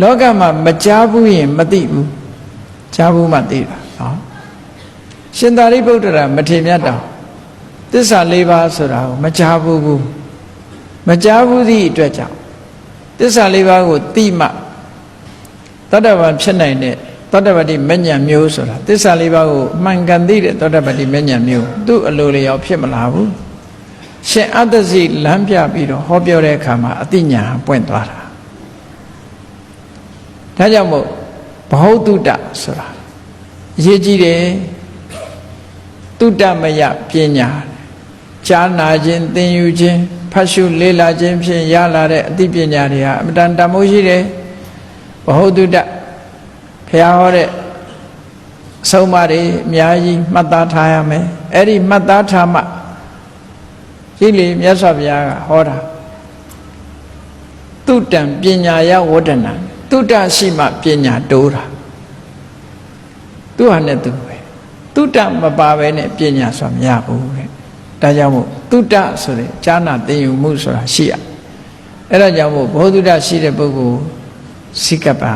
လောကမှာမကြားဘူးရင်မသိဘူးကြားဘူးမှသိတာနော်ရှင်သာရိပုတ္တရာမထေရမြတ်တော်သစ္စာ၄ပါးဆိုတာကိုမကြားဘူးဘူးမကြားဘူးသည့်အတွက်ကြောင့်သစ္စာ၄ပါးကိုသိမှတတ္တဗံဖြစ်နိုင်တဲ့သောတပတိမဉ္ဇဉ်မျိုးဆိုတာသစ္စာလေးပါးကိုအမှန်ကန်သိတဲ့သောတပတိမဉ္ဇဉ်မျိုးသူ့အလိုလျောက်ဖြစ်မလာဘူးရှင်အတ္တစီလမ်းပြပြီးတော့ဟောပြောတဲ့အခါမှာအတိညာပွင့်သွားတာ ဒါကြောင့်မို့ဘ ਹੁ တုတ္တဆိုတာအရေးကြီးတယ်တုတ္တမယပညာကြားနာခြင်းသင်ယူခြင်းဖတ်ရှုလေ့လာခြင်းဖြင့်ရလာတဲ့အသိပညာတွေဟာအမတန်တန်မိုးရှိတယ်ဘ ਹੁ တုတ္တဘုရားဟောတဲ့အဆုံးအမတွေအများကြီးမှတ်သားထားရမယ်အဲ့ဒီမှတ်သားထားမှဒီလေမြတ်စွာဘုရားကဟောတာတုတံပညာယဝဒနာ တုတရှိမှပညာတိုးတာသူဟာနဲ့သူပဲတုတမပါပဲနဲ့ပညာဆိုမရဘူးတဲ့ဒါကြောင့်မို့တုတဆိုတဲ့ဈာနာသိယူမှုဆိုတာရှိရအဲ့ဒါကြောင့်မို့ဘောဓုတရှိတဲ့ပုဂ္ဂိုလ်စိကပ်ပါ